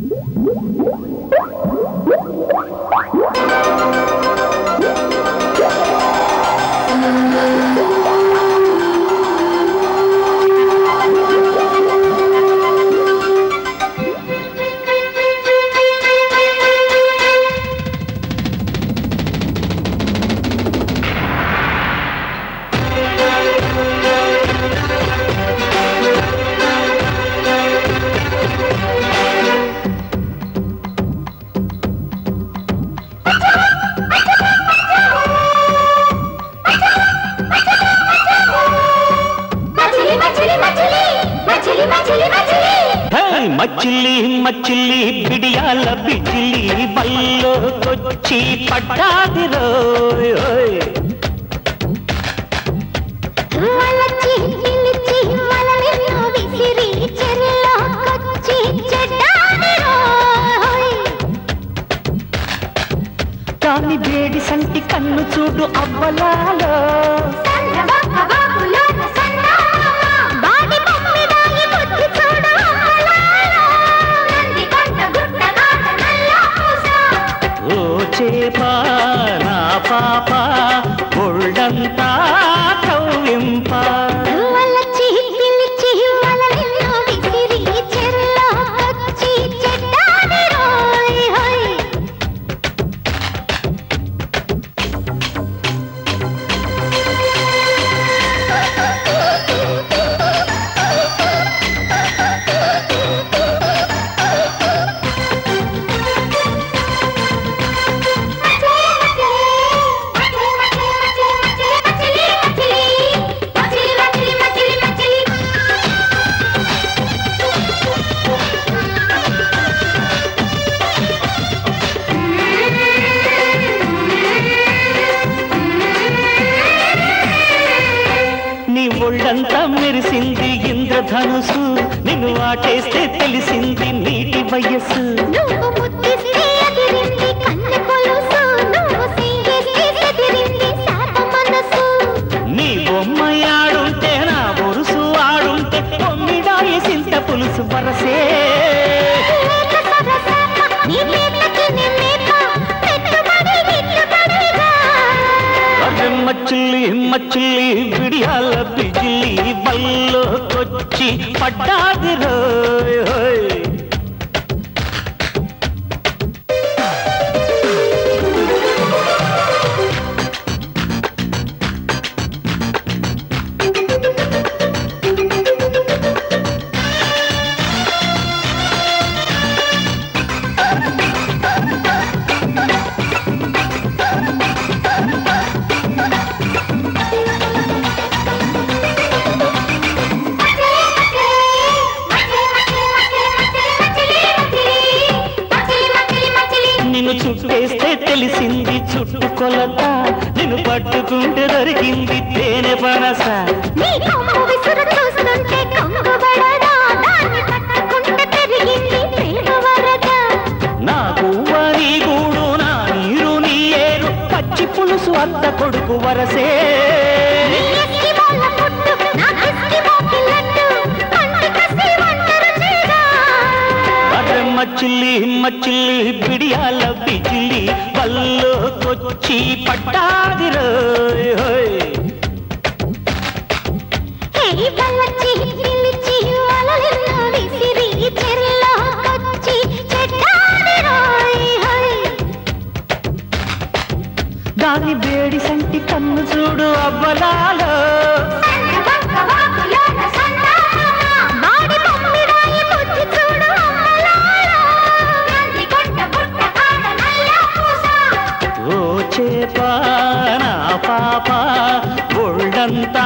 Thank you. మచ్చిల్లి మచ్చిల్లి బిడియాల Bijili వల్లోకొచ్చి పడ్డాదిరో దాని వేడి సంటి కన్ను చూడు అవ్వలాలో. పాప ఒళ్ళంతా ఒళ్ళంతా మెరిసింది ఇంద్రధనుసు. నిన్ను ఆటేస్తే తెలిసింది నీటి వయస్సు. మచ్చుల్లి బిడియాల బిజిలి బల్లో కొచ్చి పడ్డాది రోయ్ చుట్టేస్తే తెలిసింది చుట్టుకొలత నేను పట్టుకుంటే దొరికింది తేనె పనస. పులుసు అత్త కొడుకు వరసే. చిల్లి హిమ్మ చిల్లి బిడియాల బిజిలి పల్లోకొచ్చి పట్టాదిరో దాని వేడి సంటి కన్ను చూడు అవ్వలాలో. క్షేప నా పాప ఒళ్ళంతా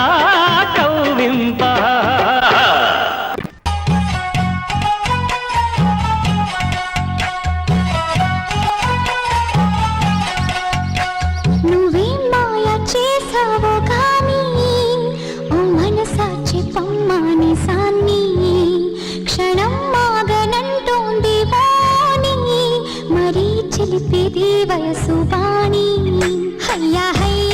తెలిపేది వయసు బాణి. హయ్యా హయ్యా.